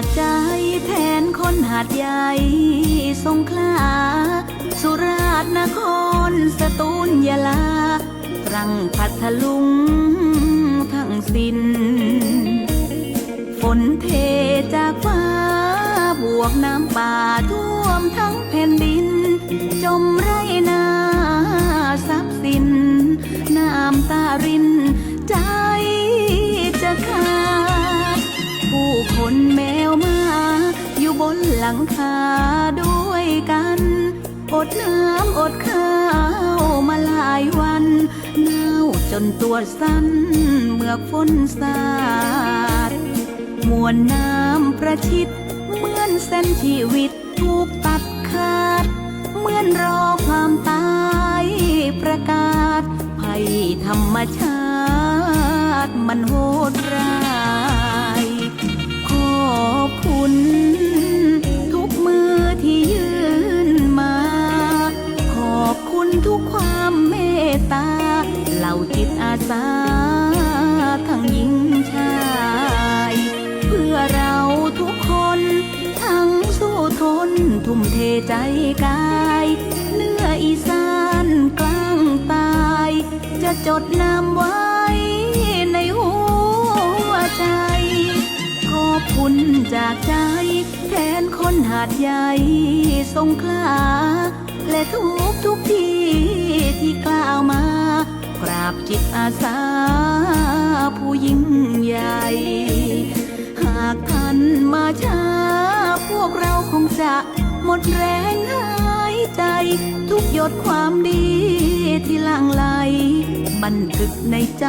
ากใจแทนคนหาดใหญ่สงขลา สุราษฎร์นคร สตูลยะลาตรังพัทลุงทั้งสิ้น ฝนเทจากฟ้า บวกน้ำป่าท่วมทั้งแผ่นดิน จมไรนาทรัพย์สิน น้ำตารินใจจ ลังคาด้วยกัน อดน้ำอดข้าวมาหลายวันหนาจนตัวสั่นเมื่อฝนสาดมวลน้ำประชิด เหมือนเส้นชีวิตถูกตัดขาด เหมือนรอความตายประกาศภัยธรรมชาติ ทุ่มเทใจกายเหนื้ออีสานกลางตาย จะจดนำไว้ในหัวใจ ขอบคุณจากใจแทนคนหาดใหญ่สงขลาและทุกทุกที่ที่กล่าวมา กราบจิตอาสาผู้ยิ่งใหญ่ หากท่านมาช้าพวกเราคงจะ มดแรงหายใจ ทุกหยดความดีที่ลางไหลบันทึกในใจ